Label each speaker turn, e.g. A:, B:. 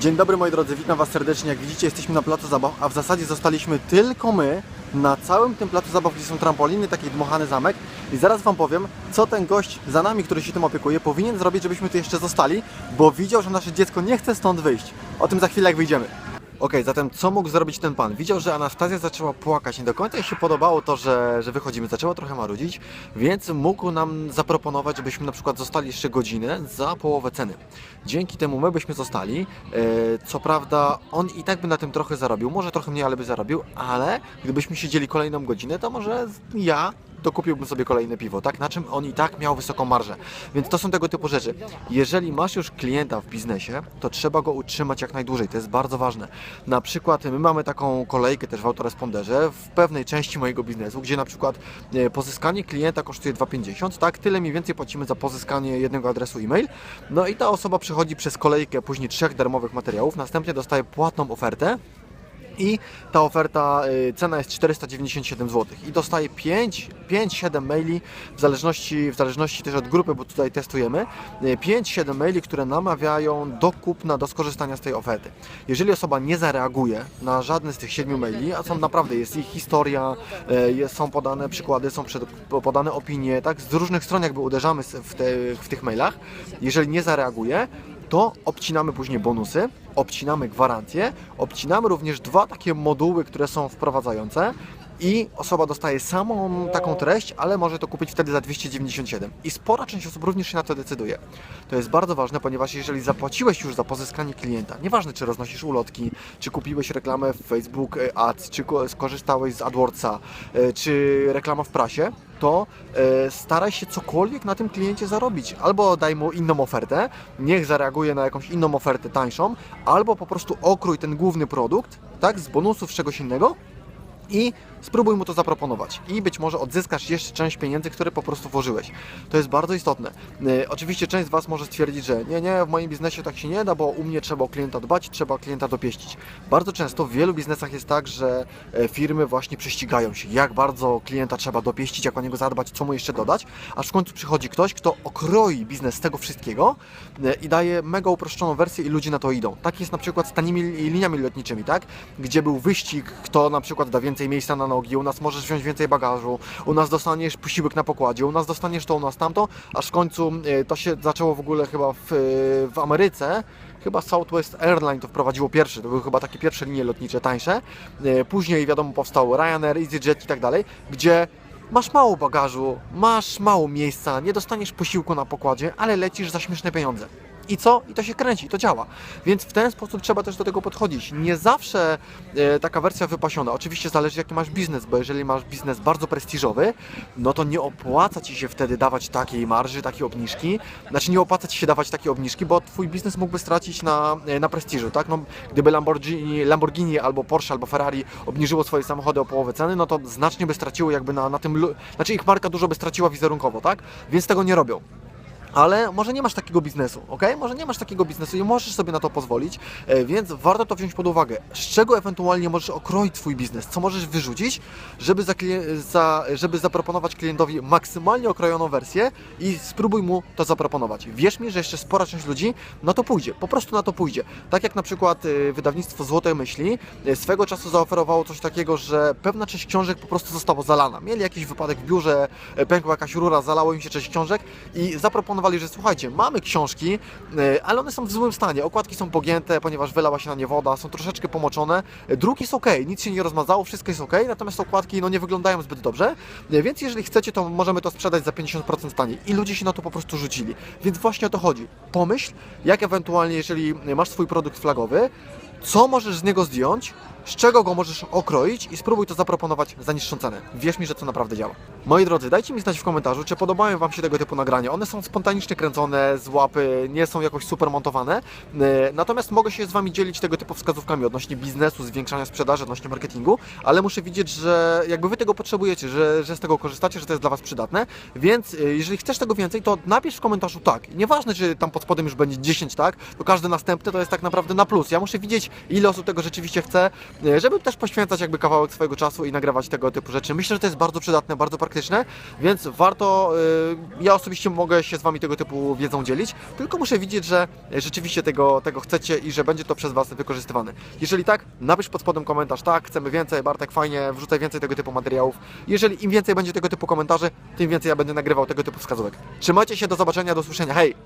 A: Dzień dobry moi drodzy, witam Was serdecznie. Jak widzicie jesteśmy na placu zabaw, a w zasadzie zostaliśmy tylko my na całym tym placu zabaw, gdzie są trampoliny, taki dmuchany zamek. I zaraz Wam powiem, co ten gość za nami, który się tym opiekuje, powinien zrobić, żebyśmy tu jeszcze zostali, bo widział, że nasze dziecko nie chce stąd wyjść. O tym za chwilę jak wyjdziemy. Okej, zatem co mógł zrobić ten pan? Widział, że Anastazja zaczęła płakać. Nie do końca jej się podobało to, że, że wychodzimy. Zaczęła trochę marudzić, więc mógł nam zaproponować, żebyśmy na przykład zostali jeszcze godzinę za połowę ceny. Dzięki temu my byśmy zostali. E, co prawda, on i tak by na tym trochę zarobił. Może trochę mniej, ale by zarobił, ale gdybyśmy siedzieli kolejną godzinę, to może ja dokupiłbym sobie kolejne piwo, tak? Na czym on i tak miał wysoką marżę. Więc to są tego typu rzeczy. Jeżeli masz już klienta w biznesie, to trzeba go utrzymać jak najdłużej. To jest bardzo ważne. Na przykład my mamy taką kolejkę też w autoresponderze w pewnej części mojego biznesu, gdzie na przykład e, pozyskanie klienta kosztuje 2,50, tak? Tyle mniej więcej płacimy za pozyskanie jednego adresu e-mail. No i ta osoba przechodzi przez kolejkę później trzech darmowych materiałów, następnie dostaje płatną ofertę i ta oferta, y, cena jest 497 zł i dostaje 5, 5-7 maili w zależności, w zależności też od grupy, bo tutaj testujemy, y, 5-7 maili, które namawiają do kupna, do skorzystania z tej oferty. Jeżeli osoba nie zareaguje na żadne z tych 7 maili, a są naprawdę, jest ich historia, y, jest, są podane przykłady, są przed, podane opinie, tak, z różnych stron jakby uderzamy w, te, w tych mailach, jeżeli nie zareaguje, to obcinamy później bonusy, obcinamy gwarancję, obcinamy również dwa takie moduły, które są wprowadzające i osoba dostaje samą taką treść, ale może to kupić wtedy za 297. I spora część osób również się na to decyduje. To jest bardzo ważne, ponieważ jeżeli zapłaciłeś już za pozyskanie klienta, nieważne czy roznosisz ulotki, czy kupiłeś reklamę w Facebook e, Ads, czy ko- skorzystałeś z AdWordsa, e, czy reklama w prasie, to e, staraj się cokolwiek na tym kliencie zarobić. Albo daj mu inną ofertę, niech zareaguje na jakąś inną ofertę tańszą, albo po prostu okrój ten główny produkt, tak, z bonusów, czegoś innego i spróbuj mu to zaproponować. I być może odzyskasz jeszcze część pieniędzy, które po prostu włożyłeś. To jest bardzo istotne. E, oczywiście część z Was może stwierdzić, że nie, nie, w moim biznesie tak się nie da, bo u mnie trzeba o klienta dbać, trzeba klienta dopieścić. Bardzo często w wielu biznesach jest tak, że e, firmy właśnie prześcigają się, jak bardzo klienta trzeba dopieścić, jak o niego zadbać, co mu jeszcze dodać, aż w końcu przychodzi ktoś, kto okroi biznes z tego wszystkiego e, i daje mega uproszczoną wersję i ludzie na to idą. Tak jest na przykład z tanimi li- liniami lotniczymi, tak? Gdzie był wyścig, kto na przykład da więcej miejsca na nogi, u nas możesz wziąć więcej bagażu, u nas dostaniesz posiłek na pokładzie, u nas dostaniesz to, u nas tamto, aż w końcu e, to się zaczęło w ogóle chyba w, w Ameryce, Chyba Southwest Airlines to wprowadziło pierwszy, to były chyba takie pierwsze linie lotnicze tańsze. E, Później wiadomo powstało Ryanair, EasyJet i tak dalej, gdzie masz mało bagażu, masz mało miejsca, nie dostaniesz posiłku na pokładzie, ale lecisz za śmieszne pieniądze. I co? I to się kręci, to działa. Więc w ten sposób trzeba też do tego podchodzić. Nie zawsze e, taka wersja wypasiona. Oczywiście zależy jaki masz biznes, bo jeżeli masz biznes bardzo prestiżowy, no to nie opłaca Ci się wtedy dawać takiej marży, takiej obniżki. Znaczy nie opłaca Ci się dawać takiej obniżki, bo Twój biznes mógłby stracić na, e, na prestiżu, tak? No, gdyby Lamborghini, Lamborghini albo Porsche albo Ferrari obniżyło swoje samochody o połowę ceny, no to znacznie by straciło jakby na, na tym, znaczy ich marka dużo by straciła wizerunkowo, tak? Więc tego nie robią. Ale może nie masz takiego biznesu, ok? Może nie masz takiego biznesu i możesz sobie na to pozwolić, e, więc warto to wziąć pod uwagę. Z czego ewentualnie możesz okroić swój biznes? Co możesz wyrzucić, żeby, za, za, żeby zaproponować klientowi maksymalnie okrojoną wersję i spróbuj mu to zaproponować. Wierz mi, że jeszcze spora część ludzi na to pójdzie, po prostu na to pójdzie. Tak jak na przykład e, wydawnictwo Złote Myśli e, swego czasu zaoferowało coś takiego, że pewna część książek po prostu została zalana. Mieli jakiś wypadek w biurze, pękła jakaś rura, zalało im się część książek i zaproponowali, że słuchajcie, mamy książki, e, ale one są w złym stanie. Okładki są pogięte, ponieważ wylała się na nie woda, są troszeczkę pomoczone. E, Druk jest ok, nic się nie rozmazało, wszystko jest ok, natomiast okładki no, nie wyglądają zbyt dobrze. E, Więc jeżeli chcecie, to możemy to sprzedać za 50% taniej. I ludzie się na to po prostu rzucili. Więc właśnie o to chodzi. Pomyśl, jak ewentualnie, jeżeli masz swój produkt flagowy, co możesz z niego zdjąć, z czego go możesz okroić i spróbuj to zaproponować za niższą cenę. Wierz mi, że to naprawdę działa. Moi drodzy, dajcie mi znać w komentarzu, czy podobają Wam się tego typu nagrania. One są spontanicznie kręcone z łapy, nie są jakoś super montowane. E, Natomiast mogę się z Wami dzielić tego typu wskazówkami odnośnie biznesu, zwiększania sprzedaży, odnośnie marketingu, ale muszę widzieć, że jakby Wy tego potrzebujecie, że, że z tego korzystacie, że to jest dla Was przydatne. Więc e, jeżeli chcesz tego więcej, to napisz w komentarzu tak. Nieważne, czy tam pod spodem już będzie 10 tak, to każdy następny to jest tak naprawdę na plus. Ja muszę widzieć, ile osób tego rzeczywiście chce, żeby też poświęcać jakby kawałek swojego czasu i nagrywać tego typu rzeczy. Myślę, że to jest bardzo przydatne, bardzo praktyczne, więc warto, e, ja osobiście mogę się z Wami tego typu wiedzą dzielić, tylko muszę widzieć, że rzeczywiście tego, tego chcecie i że będzie to przez Was wykorzystywane. Jeżeli tak, napisz pod spodem komentarz, tak, chcemy więcej, Bartek, fajnie, wrzucaj więcej tego typu materiałów. Jeżeli im więcej będzie tego typu komentarzy, tym więcej ja będę nagrywał tego typu wskazówek. Trzymajcie się, do zobaczenia, do usłyszenia, hej!